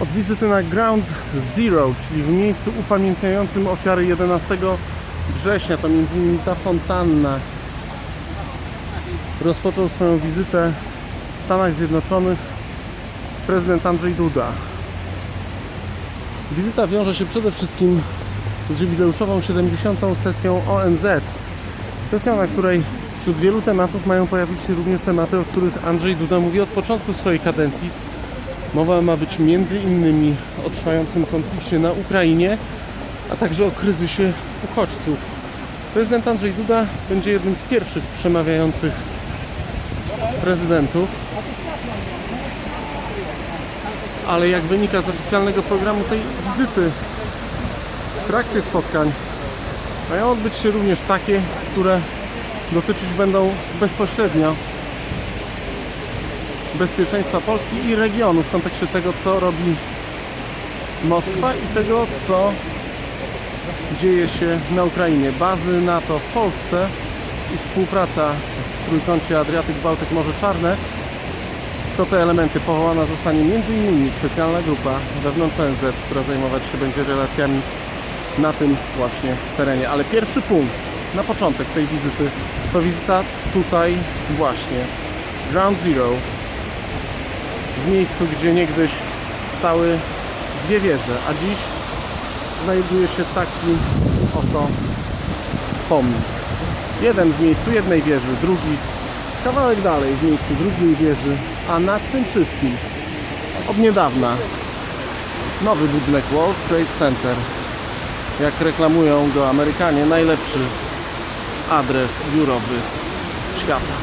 od wizyty na Ground Zero, czyli w miejscu upamiętniającym ofiary 11 września. To innymi ta fontanna. Rozpoczął swoją wizytę w Stanach Zjednoczonych prezydent Andrzej Duda. Wizyta wiąże się przede wszystkim z jubileuszową 70. sesją ONZ. Sesją, na której wśród wielu tematów mają pojawić się również tematy, o których Andrzej Duda mówi od początku swojej kadencji. Mowa ma być innymi o trwającym konflikcie na Ukrainie, a także o kryzysie uchodźców. Prezydent Andrzej Duda będzie jednym z pierwszych przemawiających prezydentów. Ale jak wynika z oficjalnego programu tej wizyty, w trakcie spotkań mają odbyć się również takie, które dotyczyć będą bezpośrednio bezpieczeństwa Polski i regionu w kontekście tego, co robi Moskwa i tego, co dzieje się na Ukrainie. Bazy NATO w Polsce i współpraca w trójkącie Adriatyk, Bałtyk, Morze Czarne to te elementy. Powołana zostanie m.in. specjalna grupa wewnątrz ONZ, która zajmować się będzie relacjami na tym właśnie terenie. Ale pierwszy punkt na początek tej wizyty to wizyta tutaj właśnie Ground Zero w miejscu, gdzie niegdyś stały dwie wieże, a dziś znajduje się taki oto pomnik. Jeden w miejscu jednej wieży, drugi kawałek dalej w miejscu drugiej wieży, a nad tym wszystkim od niedawna nowy budynek World Trade Center. Jak reklamują go Amerykanie, najlepszy adres biurowy świata.